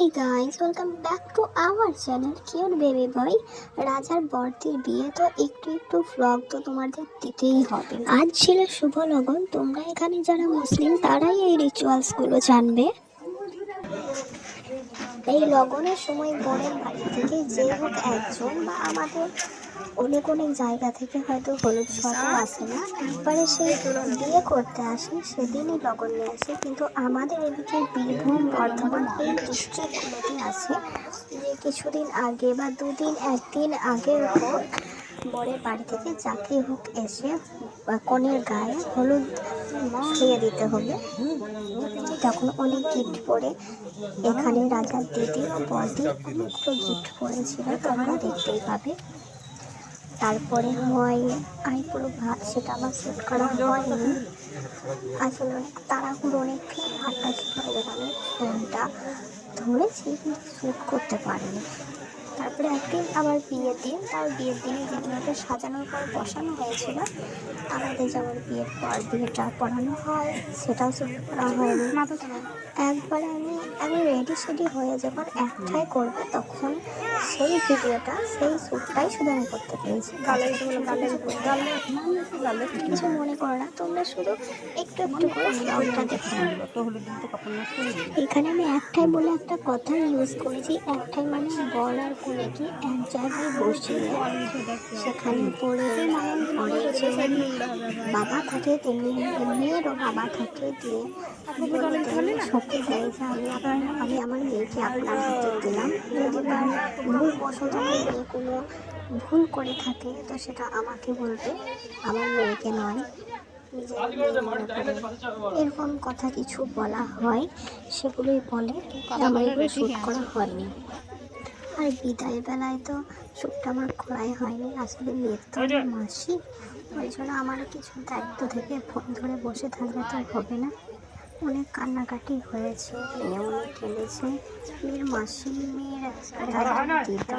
Hey guys welcome back to our channel cute baby boy রাজার বর্তির বিয়ে তো একটু একটু ফ্লগ তো তোমাদের দিতেই হবে। আজ ছিল শুভ লগন, তোমরা এখানে যারা মুসলিম, তারাই এই রিচুয়ালসগুলো জানবে। এই লগনের সময় বোনের বাড়ি থেকে যে হোক একজন বা আমাদের অনেক অনেক জায়গা থেকে হয়তো হলুদ ফটো আসে না। একবারে সে বিয়ে করতে আসে, সেদিনই লগন নিয়ে আসে। কিন্তু আমাদের এদিকে বীরভূম, বর্ধমান এই ডিস্ট্রিক্টগুলোতে আছে যে কিছুদিন আগে বা দুদিন, একদিন আগে হোক বরের বাড়ি থেকে যাকে হোক এসে কনের গায়ে হলুদ ছুঁয়ে দিতে হবে। তখন অনেক গিফট পরে এখানে রাজার দিদি ও বদি অনেকগুলো গিফট পড়েছিল, তোমরা দেখতেই পাবে। তারপরে হয়, আমি পুরো ভাত সেটা আমার সেট করা হয়নি। আসলে তাড়াহুড়ো, অনেক ভাতটা ছিল এবার আমি ফোনটা ধরেছি, কিন্তু শ্যুট করতে পারিনি। তারপরে একদিন আবার বিয়ের দিন। তার বিয়ের দিনে যেগুলোকে সাজানোর পর বসানো হয়েছিল আমাদের যেমন বিয়ের পর বিয়েটা পড়ানো হয় সেটাও করা হয়নি। একবার আমি আমি রেডি সেডি হয়ে যখন একটাই করব তখন সেই ভিডিওটা সেই শ্যুটটাই শুধু আমি করতে পেরেছি। কিছু মনে করো না তোমরা শুধু একটু একটু করে ব্লগটা দেখে। এখানে আমি একটাই বলে একটা কথা ইউজ করেছি একটাই মানে বর আর কনেকে এক জায়গায় বসিয়ে সেখানে পড়ে যে বাবা থাকে, তেমনি মেয়েরও বাবা থাকে, দিয়ে সত্যি দেয় আমি আপনার আমি আমার মেয়েকে আপনার হাতে দিলাম। যদি তার ভুল বশত মেয়ে কোনো ভুল করে থাকে, তো সেটা আমাকে বলবে। আমার মেয়েকে নয় এরকম কথা কিছু বলা হয়, সেগুলোই বলে। আমার এগুলো শ্যুট করা হয়নি। আর বিদায় বেলায় তো শ্যুটটা আমার করাই হয়নি। আসলে মেয়ের তো মাসি। ওই জন্য আমার কিছু দায়িত্ব থেকে ফোন ধরে বসে থাকলে তো হবে না। অনেক কান্নাকাটি হয়েছে মেয়ে অনেক কেঁদেছে। মেয়ের মাসি মেয়ের দিদা।